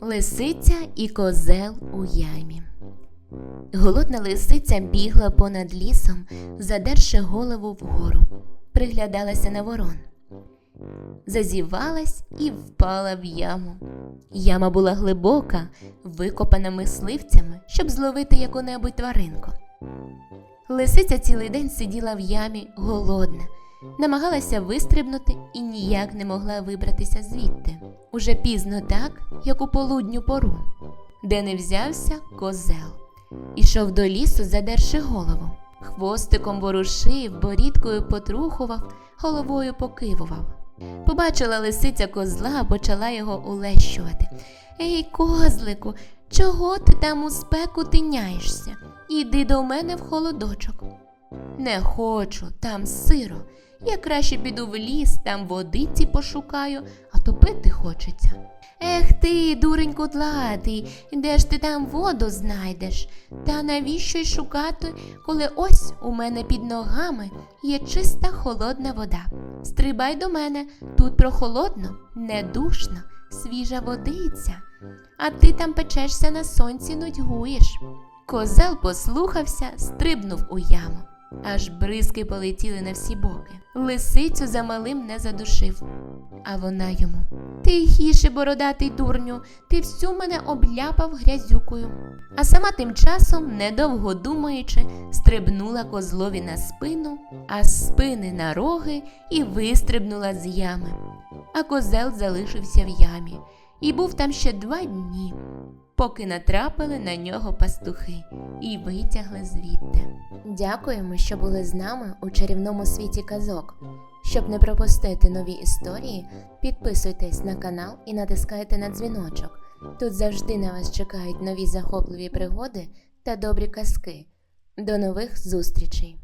Лисиця і козел у ямі. Голодна лисиця бігла понад лісом, задерши голову вгору, приглядалася на ворон. Зазівалась і впала в яму. Яма була глибока, викопана мисливцями, щоб зловити яку-небудь тваринку. Лисиця цілий день сиділа в ямі голодна, намагалася вистрибнути і ніяк не могла вибратися звідти. Уже пізно так, як у полудню пору, де не взявся козел. Ішов до лісу, задерши голову. Хвостиком ворушив, борідкою потрухував, головою покивував. Побачила лисиця козла, почала його улещувати. Ей, козлику, чого ти там у спеку тиняєшся? Іди до мене в холодочок. Не хочу, там сиро. Я краще піду в ліс, там водиці пошукаю, а то пити хочеться. Ех ти, дурень кудлатий, де ж ти там воду знайдеш? Та навіщо й шукати, коли ось у мене під ногами є чиста холодна вода. Стрибай до мене, тут прохолодно, не душно, свіжа водиця. А ти там печешся на сонці, нудьгуєш. Козел послухався, стрибнув у яму. Аж бризки полетіли на всі боки. Лисицю за малим не задушив. А вона йому Ти хіше, бородатий дурню, ти всю мене обляпав грязюкою. А сама тим часом, недовго думаючи, стрибнула козлові на спину, а з спини на роги і вистрибнула з ями. А козел залишився в ямі і був там ще два дні, поки натрапили на нього пастухи і витягли звідти. Дякуємо, що були з нами у чарівному світі казок. Щоб не пропустити нові історії, підписуйтесь на канал і натискайте на дзвіночок. Тут завжди на вас чекають нові захопливі пригоди та добрі казки. До нових зустрічей!